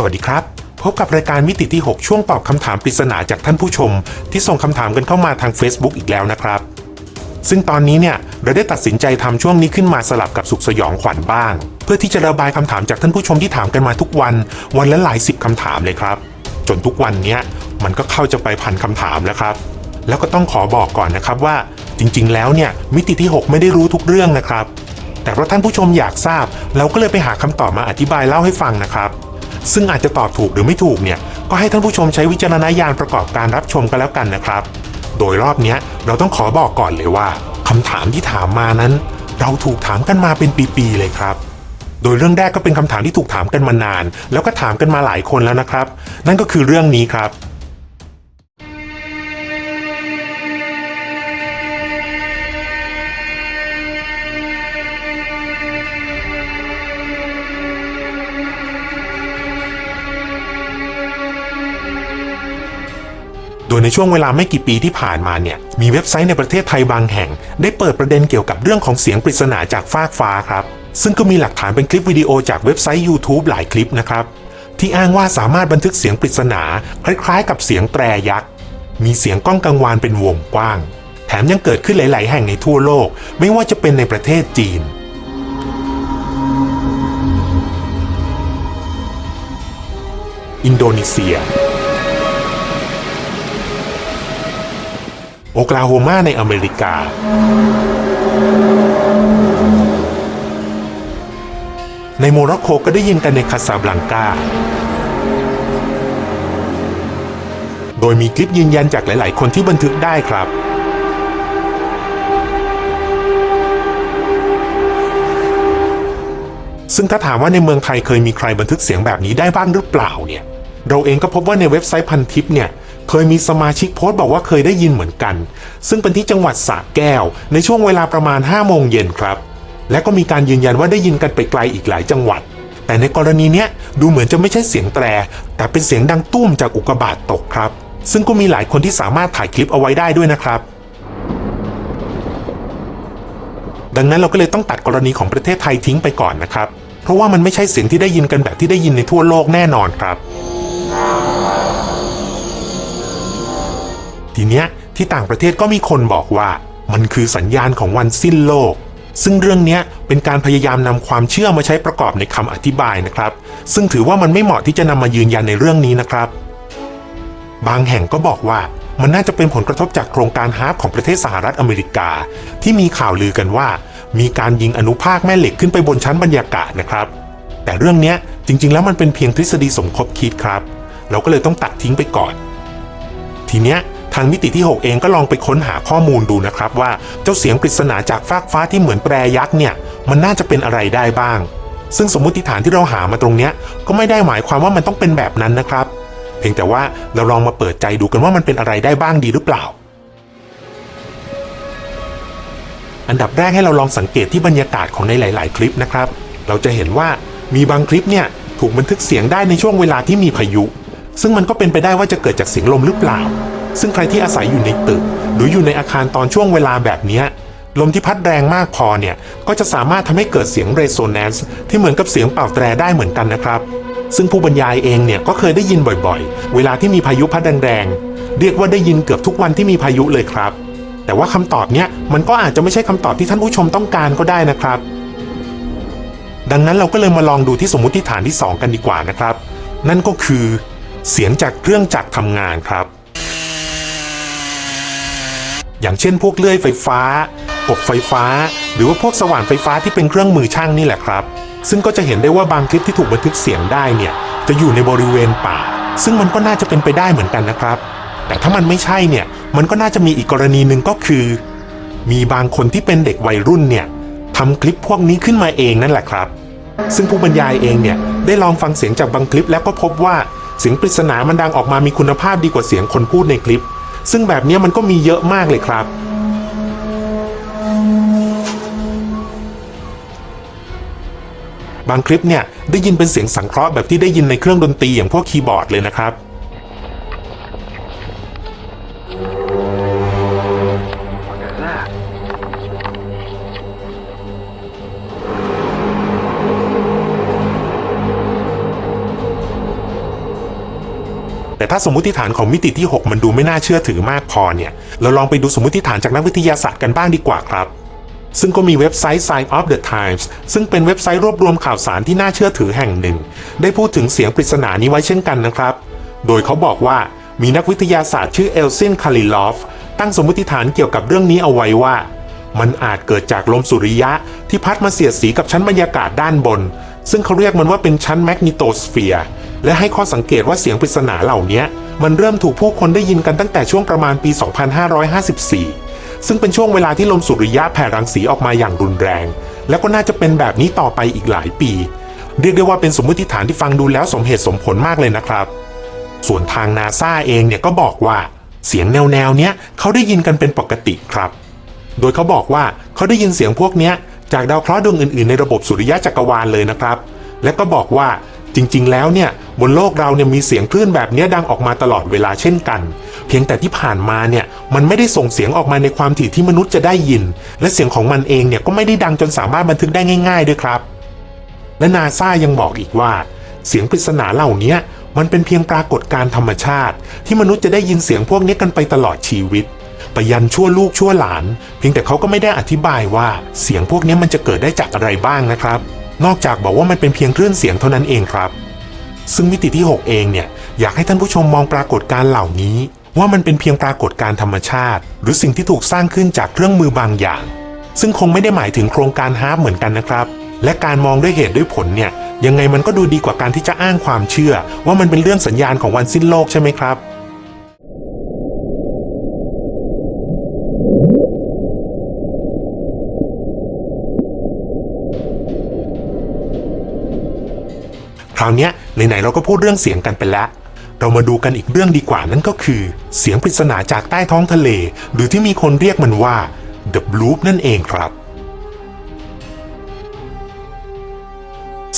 สวัสดีครับ พบกับรายการมิติที่ 6 ช่วงตอบคำถามปริศนาจากท่านผู้ชม ที่ส่งคำถามกันเข้ามาทาง Facebook อีกแล้วนะครับ ซึ่งตอนนี้เนี่ยเราได้ตัดสินใจทำช่วงนี้ขึ้นมาสลับกับสุขสยองขวัญบ้าง เพื่อที่จะระบายคำถามจากท่านผู้ชมที่ถามกันมาทุกวัน วันละหลายสิบคำถามเลยครับ จนทุกวันเนี้ยมันก็เข้าจะไปพันคำถามแล้วครับ แล้วก็ต้องขอบอกก่อนนะครับว่า จริง ๆ แล้วเนี่ยมิติที่ 6 ไม่ได้รู้ทุกเรื่องนะครับ แต่เพราะท่านผู้ชมอยากทราบ เราก็เลยไปหาคำตอบมาอธิบายเล่าให้ฟังนะครับ ซึ่งอาจจะตอบถูกหรือไม่ถูกเนี่ย ก็ให้ท่านผู้ชมใช้วิจารณญาณประกอบการรับชมกันแล้วกันนะครับ โดยรอบนี้เราต้องขอบอกก่อนเลยว่าคำถามที่ถามมานั้น เราถูกถามกันมาเป็นปีๆเลยครับ โดยเรื่องแรกก็เป็นคำถามที่ถูกถามกันมานาน แล้วก็ถามกันมาหลายคนแล้วนะครับ นั่นก็คือเรื่องนี้ครับ โดยในช่วงเวลาไม่กี่ปีที่ผ่านมาเนี่ยมีเว็บไซต์ในประเทศไทยบางแห่ง ได้เปิดประเด็นเกี่ยวกับเรื่องของเสียงปริศนาจากฟากฟ้าครับ ซึ่งก็มีหลักฐานเป็นคลิปวิดีโอจากเว็บไซต์ YouTube หลายคลิปนะครับที่อ้างว่าสามารถบันทึกเสียงปริศนาคล้ายๆ กับเสียงแตรยักษ์มีเสียงก้องกังวานเป็นวงกว้าง แถมยังเกิดขึ้นหลาย ๆ แห่งในทั่วโลก ไม่ว่าจะเป็นในประเทศจีนอินโดนีเซีย โอคลาโฮมาในอเมริกา ในโมร็อกโกก็ได้ยินกันในคาซาบลังกา โดยมีคลิปยืนยันจากหลาย ๆ คนที่บันทึกได้ครับซึ่งถ้าถามว่าในเมืองไทยเคยมีใครบันทึกเสียงแบบนี้ได้บ้างหรือเปล่าเนี่ย เราเองก็พบว่าในเว็บไซต์พันทิปเนี่ย เคยมีสมาชิกโพสต์บอกว่าเคยได้ยินเหมือนกัน ซึ่งเป็นที่จังหวัดสระแก้ว ในช่วงเวลาประมาณ 5 โมงเย็นครับ และก็มีการยืนยันว่าได้ยินกันไปไกลอีกหลายจังหวัด แต่ในกรณีเนี้ยดูเหมือนจะไม่ใช่เสียงแตร แต่เป็นเสียงดังตุ้มจากอุกกาบาตตกครับ ซึ่งก็มีหลายคนที่สามารถถ่ายคลิปเอาไว้ได้ด้วยนะครับดังนั้นเราก็เลยต้องตัดกรณีของประเทศไทยทิ้งไปก่อนนะครับ เพราะว่ามันไม่ใช่เสียงที่ได้ยินกันแบบที่ได้ยินในทั่วโลกแน่นอนครับ ทีเนี้ยที่ต่างประเทศก็มีคนบอกว่ามันคือสัญญาณของวันสิ้นโลก ซึ่งเรื่องเนี้ยเป็นการพยายามนำความเชื่อมาใช้ประกอบในคำอธิบายนะครับ ซึ่งถือว่ามันไม่เหมาะที่จะนำมายืนยันในเรื่องนี้นะครับ บางแห่งก็บอกว่ามันน่าจะเป็นผลกระทบจากโครงการฮาร์ปของประเทศสหรัฐอเมริกา ที่มีข่าวลือกันว่า มีการยิงอนุภาคแม่เหล็กขึ้นไปบนชั้นบรรยากาศนะครับ แต่เรื่องเนี้ยจริง ๆ แล้วมันเป็นเพียงทฤษฎีสมคบคิดครับ เราก็เลยต้องตัดทิ้งไปก่อน ทีเนี้ย ทางมิติที่ 6 เองก็ลองไปค้นหาข้อมูลดูนะครับว่าเจ้าเสียงปริศนาจากฟากฟ้าที่เหมือนแปรยักษ์เนี่ยมันน่าจะเป็นอะไรได้บ้าง ซึ่งสมมติฐานที่เราหามาตรงเนี้ยก็ไม่ได้หมายความว่ามันต้องเป็นแบบนั้นนะครับ เพียงแต่ว่าเราลองมาเปิดใจดูกันว่ามันเป็นอะไรได้บ้างดีหรือเปล่า อันดับแรกให้เราลองสังเกตที่บรรยากาศของในหลาย ๆ คลิปนะครับ เราจะเห็นว่ามีบางคลิปเนี่ยถูกบันทึกเสียงได้ในช่วงเวลาที่มีพายุ ซึ่งมันก็เป็นไปได้ว่าจะเกิดจากเสียงลมหรือเปล่า ซึ่งใครที่อาศัยอยู่ในตึก หรืออยู่ในอาคารตอนช่วงเวลาแบบนี้ลมที่พัดแรงมากพอเนี่ย ก็จะสามารถทำให้เกิดเสียงเรโซแนนซ์ที่เหมือนกับเสียงเป่าแตรได้เหมือนกันนะครับ ซึ่งผู้บรรยายเองเนี่ยก็เคยได้ยินบ่อยๆ เวลาที่มีพายุพัดแรงๆ เรียกว่าได้ยินเกือบทุกวันที่มีพายุเลยครับ แต่ว่าคำตอบเนี้ยมันก็อาจจะไม่ใช่คำตอบที่ท่านผู้ชมต้องการก็ได้นะครับ ดังนั้นเราก็เลยมาลองดูที่สมมติฐานที่ 2 กันดีกว่านะครับ นั่นก็คือ เสียงจากเครื่องจักรทำงานครับ อย่างเช่นพวกเลื่อยไฟฟ้าปกไฟฟ้า หรือว่าพวกสว่านไฟฟ้าที่เป็นเครื่องมือช่างนี่แหละครับ ซึ่งก็จะเห็นได้ว่าบางคลิปที่ถูกบันทึกเสียงได้เนี่ย จะอยู่ในบริเวณป่า ซึ่งมันก็น่าจะเป็นไปได้เหมือนกันนะครับ แต่ถ้ามันไม่ใช่เนี่ย มันก็น่าจะมีอีกกรณีหนึ่งก็คือ มีบางคนที่เป็นเด็กวัยรุ่นเนี่ยทำคลิปพวกนี้ขึ้นมาเองนั่นแหละครับ ซึ่งผู้บรรยายเองเนี่ยได้ลองฟังเสียงจากบางคลิปแล้วก็พบว่าเสียงปริศนามันดังออกมามีคุณภาพดีกว่าเสียงคนพูดในคลิป ซึ่งแบบนี้มันก็มีเยอะมากเลยครับ บางคลิปเนี่ยได้ยินเป็นเสียงสังเคราะห์แบบที่ได้ยินในเครื่องดนตรีอย่างพวกคีย์บอร์ดเลยนะครับ แต่ถ้าสมมติฐานของมิติที่ 6 มันดูไม่น่าเชื่อถือมากพอเนี่ย เราลองไปดูสมมติฐานจากนักวิทยาศาสตร์กันบ้างดีกว่าครับ ซึ่งก็มีเว็บไซต์ Sign of the Times ซึ่งเป็นเว็บไซต์รวบรวมข่าวสารที่น่าเชื่อถือแห่งหนึ่ง ได้พูดถึงเสียงปริศนานี้ไว้เช่นกันนะครับ โดยเขาบอกว่ามีนักวิทยาศาสตร์ชื่อเอลซินคาริลอฟตั้งสมมติฐานเกี่ยวกับเรื่องนี้เอาไว้ว่า มันอาจเกิดจากลมสุริยะที่พัดมาเสียดสีกับชั้นบรรยากาศด้านบน ซึ่งเขาเรียกมันว่าเป็นชั้นแมกนิโตสเฟียร์ และให้ข้อสังเกตว่าเสียงปริศนาเหล่านี้มันเริ่มถูกผู้คนได้ยินกันตั้งแต่ช่วงประมาณปี 2554 ซึ่งเป็นช่วงเวลาที่ลมสุริยะแผ่รังสีออกมาอย่างรุนแรง แล้วก็น่าจะเป็นแบบนี้ต่อไปอีกหลายปี เรียกได้ว่าเป็นสมมติฐานที่ฟังดูแล้วสมเหตุสมผลมากเลยนะครับ ส่วนทางนาซาเองเนี่ยก็บอกว่าเสียงแนวแนวๆเนี้ยเขาได้ยินกันเป็นปกติครับ โดยเขาบอกว่าเขาได้ยินเสียงพวกเนี้ยจากดาวเคราะห์ดวงอื่นๆในระบบสุริยะจักรวาลเลยนะครับ และก็บอกว่า จริงๆ แล้วเนี่ยบนโลกเราเนี่ยมีเสียงคลื่นแบบนี้ดังออกมาตลอดเวลาเช่นกัน เพียงแต่ที่ผ่านมาเนี่ยมันไม่ได้ส่งเสียงออกมาในความถี่ที่มนุษย์จะได้ยิน และเสียงของมันเองเนี่ยก็ไม่ได้ดังจนสามารถบันทึกได้ง่าย ๆ ด้วยครับ และนาซายังบอกอีกว่า เสียงปริศนาเหล่านี้มันเป็นเพียงปรากฏการธรรมชาติ ที่มนุษย์จะได้ยินเสียงพวกนี้กันไปตลอดชีวิตไปยันชั่วลูกชั่วหลาน เพียงแต่เขาก็ไม่ได้อธิบายว่าเสียงพวกนี้มันจะเกิดได้จากอะไรบ้างนะครับ นอกจากบอกว่ามันเป็นเพียงคลื่นเสียงเท่านั้นเองครับ ซึ่งมิติที่ 6 เองเนี่ยอยากให้ท่านผู้ชมมองปรากฏการเหล่านี้ ว่ามันเป็นเพียงปรากฏการธรรมชาติ หรือสิ่งที่ถูกสร้างขึ้นจากเครื่องมือบางอย่าง ซึ่งคงไม่ได้หมายถึงโครงการฮาร์ปเหมือนกันนะครับ และการมองด้วยเหตุด้วยผลเนี่ยยังไงมันก็ดูดีกว่าการที่จะอ้างความเชื่อ ว่ามันเป็นเรื่องสัญญาณของวันสิ้นโลกใช่ไหมครับ คราวนี้ไหนๆเราก็พูดเรื่องเสียงกันไปแล้ว เรามาดูกันอีกเรื่องดีกว่านั่นก็คือ เสียงปริศนาจากใต้ท้องทะเล หรือที่มีคนเรียกมันว่า The Bloop นั่นเองครับ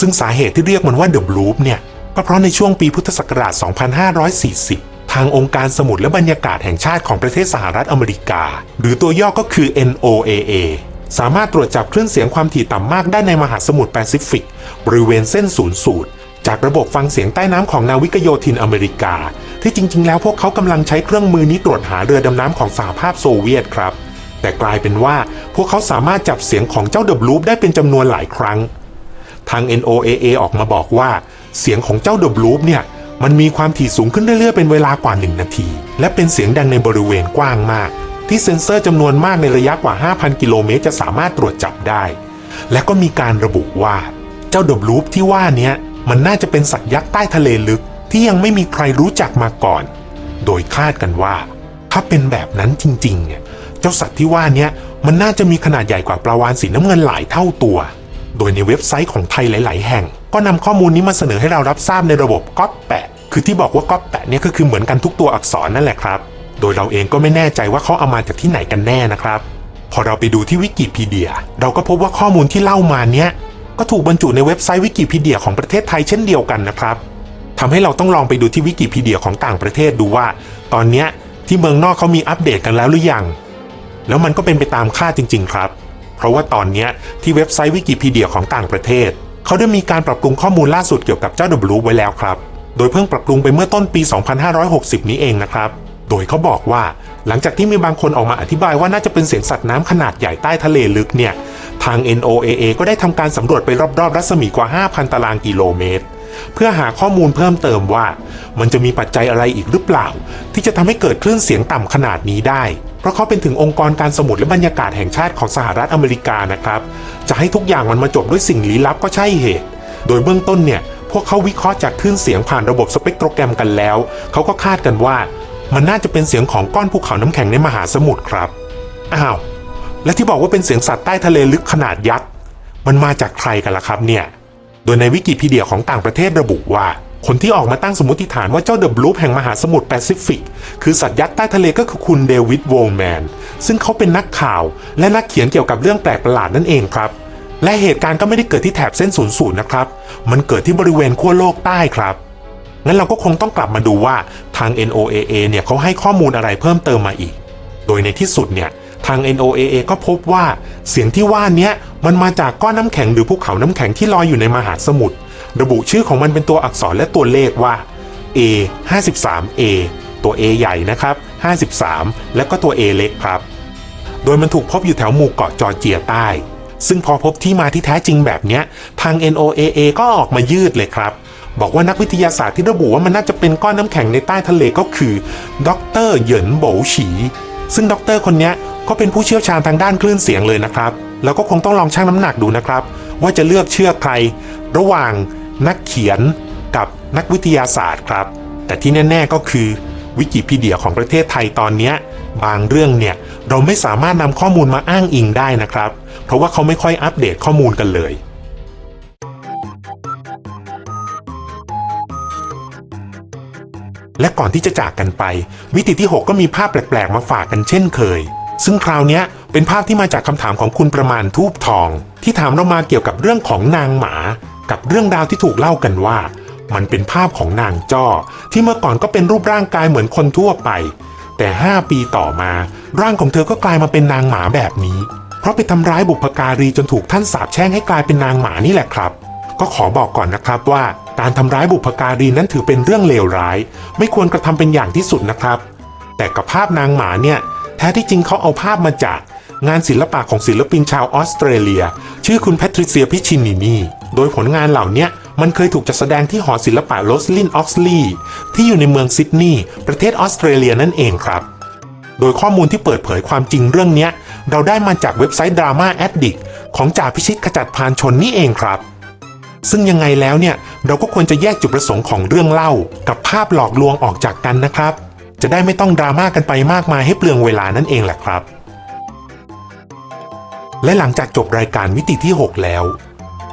ซึ่งสาเหตุที่เรียกมันว่า The Bloop เนี่ย ก็เพราะในช่วงปีพุทธศักราช 2540 ทางองค์การสมุทรและบรรยากาศแห่งชาติของประเทศสหรัฐอเมริกา หรือตัวย่อก็คือ NOAA สามารถตรวจจับคลื่นเสียงความถี่ต่ำมากได้ในมหาสมุทรแปซิฟิก บริเวณเส้นศูนย์สูตร จากระบบฟังเสียงใต้น้ำของนาวิกโยธินอเมริกา ที่จริง ๆ แล้วพวกเขากำลังใช้เครื่องมือนี้ตรวจหาเรือดำน้ำของสหภาพโซเวียตครับ แต่กลายเป็นว่าพวกเขาสามารถจับเสียงของเจ้าเดบลูปได้เป็นจำนวนหลายครั้ง ทาง NOAA ออกมาบอกว่า เสียงของเจ้าเดบลูปเนี่ยมันมีความถี่สูงขึ้นเรื่อยๆเป็นเวลากว่า 1 นาที และเป็นเสียงดังในบริเวณกว้างมาก ที่เซ็นเซอร์จำนวนมากในระยะกว่า 5,000 กิโลเมตรจะสามารถตรวจจับได้ และก็มีการระบุว่าเจ้าเดบลูปที่ว่านี้ มันน่าจะเป็นสัตว์ยักษ์ใต้ทะเลลึกที่ยังไม่มีใครรู้จักมาก่อน โดยคาดกันว่า ถ้าเป็นแบบนั้นจริงๆเนี่ยเจ้าสัตว์ที่ว่านี้มันน่าจะมีขนาดใหญ่กว่าปลาวาฬสีน้ำเงินหลายเท่าตัว โดยในเว็บไซต์ของไทยหลาย ๆ แห่ง ก็นำข้อมูลนี้มาเสนอให้เรารับทราบในระบบก๊อปแปะ คือที่บอกว่าก๊อปแปะเนี่ยก็คือเหมือนกันทุกตัวอักษรนั่นแหละครับ โดยเราเองก็ไม่แน่ใจว่าเขาเอามาจากที่ไหนกันแน่นะครับ พอเราไปดูที่วิกิพีเดีย เราก็พบว่าข้อมูลที่เล่ามาเนี้ย ก็ถูกบรรจุในเว็บไซต์วิกิพีเดียของประเทศไทยเช่นเดียวกันนะครับทำให้เราต้องลองไปดูที่วิกิพีเดียของต่างประเทศดูว่า ตอนนี้ที่เมืองนอกเขามีอัปเดตกันแล้วหรือยังแล้วมันก็เป็นไปตามค่าจริง ๆ ครับ เพราะว่าตอนนี้ที่เว็บไซต์วิกิพีเดียของต่างประเทศ เขาได้มีการปรับปรุงข้อมูลล่าสุดเกี่ยวกับเจ้าดับลูไว้แล้วครับ โดยเพิ่งปรับปรุงไปเมื่อต้นปี 2560 นี้เองนะครับ โดยเขาบอกว่าหลังจากที่มีบางคนออกมาอธิบายว่าน่าจะเป็นเสียงสัตว์น้ำขนาดใหญ่ใต้ทะเลลึกเนี่ย ทาง NOAA ก็ได้ทำการสำรวจไปรอบๆ รัศมีกว่า 5,000 ตารางกิโลเมตร เพื่อหาข้อมูลเพิ่มเติมว่า มันจะมีปัจจัยอะไรอีกหรือเปล่า ที่จะทำให้เกิดคลื่นเสียงต่ำขนาดนี้ได้ เพราะเขาเป็นถึงองค์กรการสมุทรและบรรยากาศแห่งชาติของสหรัฐอเมริกานะครับ จะให้ทุกอย่างมันมาจบด้วยสิ่งลี้ลับก็ใช่เหตุ โดยเบื้องต้นเนี่ยพวกเขาวิเคราะห์จากคลื่นเสียงผ่านระบบสเปกโทรแกรมกันแล้ว เขาก็คาดกันว่า มันน่าจะเป็นเสียงของก้อนภูเขาน้ำแข็งในมหาสมุทรครับ อ้าว และที่บอกว่าเป็นเสียงสัตว์ใต้ทะเลลึกขนาดยักษ์ มันมาจากใครกันล่ะครับเนี่ย โดยในวิกิพีเดียของต่างประเทศระบุว่า คนที่ออกมาตั้งสมมติฐานว่าเจ้าเดอะบลูแห่งมหาสมุทรแปซิฟิก คือสัตว์ยักษ์ใต้ทะเลก็คือคุณเดวิดโวลแมน ซึ่งเขาเป็นนักข่าวและนักเขียนเกี่ยวกับเรื่องแปลกประหลาดนั่นเองครับ และเหตุการณ์ก็ไม่ได้เกิดที่แถบเส้นศูนย์สูตรนะครับ มันเกิดที่บริเวณขั้วโลกใต้ครับ งั้นเราก็คงต้องกลับมาดูว่าทาง NOAA เนี่ยเขาให้ข้อมูลอะไรเพิ่มเติมมาอีก โดยในที่สุดเนี่ยทาง NOAA ก็พบว่าเสียงที่ว่านี้มันมาจากก้อนน้ำแข็งหรือภูเขาน้ำแข็งที่ลอยอยู่ในมหาสมุทร ระบุชื่อของมันเป็นตัวอักษรและตัวเลขว่า A 53A ตัว A ใหญ่นะครับ 53 แล้วก็ตัว A เล็กครับ โดยมันถูกพบอยู่แถวหมู่เกาะจอร์เจียใต้ ซึ่งพอพบที่มาที่แท้จริงแบบเนี้ยทาง NOAA ก็ออกมายืดเลยครับ บอกว่านักวิทยาศาสตร์ที่ระบุว่ามันน่าจะเป็นก้อนน้ำแข็งในใต้ทะเลก็คือดรเหยินโบฉี ซึ่งดรคนนี้ก็เป็นผู้เชี่ยวชาญทางด้านคลื่นเสียงเลยนะครับ แล้วก็คงต้องลองชั่งน้ำหนักดูนะครับ ว่าจะเลือกเชื่อใคร ระหว่างนักเขียนกับนักวิทยาศาสตร์ครับ แต่ที่แน่ ๆก็คือวิกิพีเดียของประเทศไทยตอนนี้บางเรื่องเนี่ยเราไม่สามารถนำข้อมูลมาอ้างอิงได้นะครับ เพราะว่าเขาไม่ค่อยอัปเดตข้อมูลกันเลย และก่อนที่จะจากกันไป วิติที่ 6 ก็มีภาพแปลกๆ มาฝากกันเช่นเคย ซึ่งคราวนี้เป็นภาพที่มาจากคำถามของคุณประมาณทูบทอง ที่ถามเรามาเกี่ยวกับเรื่องของนางหมา กับเรื่องราวที่ถูกเล่ากันว่า มันเป็นภาพของนางจ้อ ที่เมื่อก่อนก็เป็นรูปร่างกายเหมือนคนทั่วไป แต่ 5 ปีต่อมา ร่างของเธอก็กลายมาเป็นนางหมาแบบนี้ เพราะไปทำร้ายบุพการีจนถูกท่านสาปแช่งให้กลายเป็นนางหมานี่แหละครับ ก็ขอบอกก่อนนะครับว่า การทำร้ายบุพการีนั้นถือเป็นเรื่องเลวร้าย ไม่ควรกระทำเป็นอย่างที่สุดนะครับ แต่กับภาพนางหมาเนี่ยแท้ที่จริงเขาเอาภาพมาจากงานศิลปะของศิลปินชาวออสเตรเลีย ชื่อคุณแพทริเซียพิชินินีโดยผลงานเหล่านี้มันเคยถูกจัดแสดงที่หอศิลปะโรสลินออกซลีย์ที่อยู่ในเมืองซิดนีย์ประเทศออสเตรเลียนั่นเองครับ โดยข้อมูลที่เปิดเผยความจริงเรื่องนี้เราได้มาจากเว็บไซต์ Drama Addict ของจ่าพิชิตขจัดพานชนนี่เองครับ ซึ่งยังไงแล้วเนี่ยเราก็ควรจะแยกจุดประสงค์ของเรื่องเล่า กับภาพหลอกลวงออกจากกันนะครับ จะได้ไม่ต้องดราม่ากันไปมากมายให้เปลืองเวลานั่นเองแหละครับ และหลังจากจบรายการมิติที่ 6 แล้ว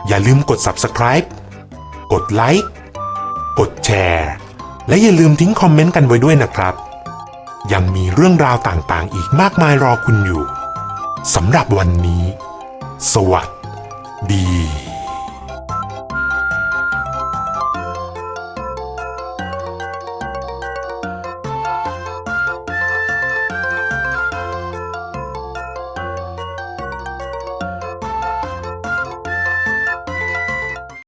อย่าลืมกด subscribe กดไลค์กดแชร์และอย่าลืมทิ้งคอมเมนต์กันไว้ด้วยนะครับ ยังมีเรื่องราวต่างๆ อีกมากมายรอคุณอยู่สำหรับวันนี้ สวัสดี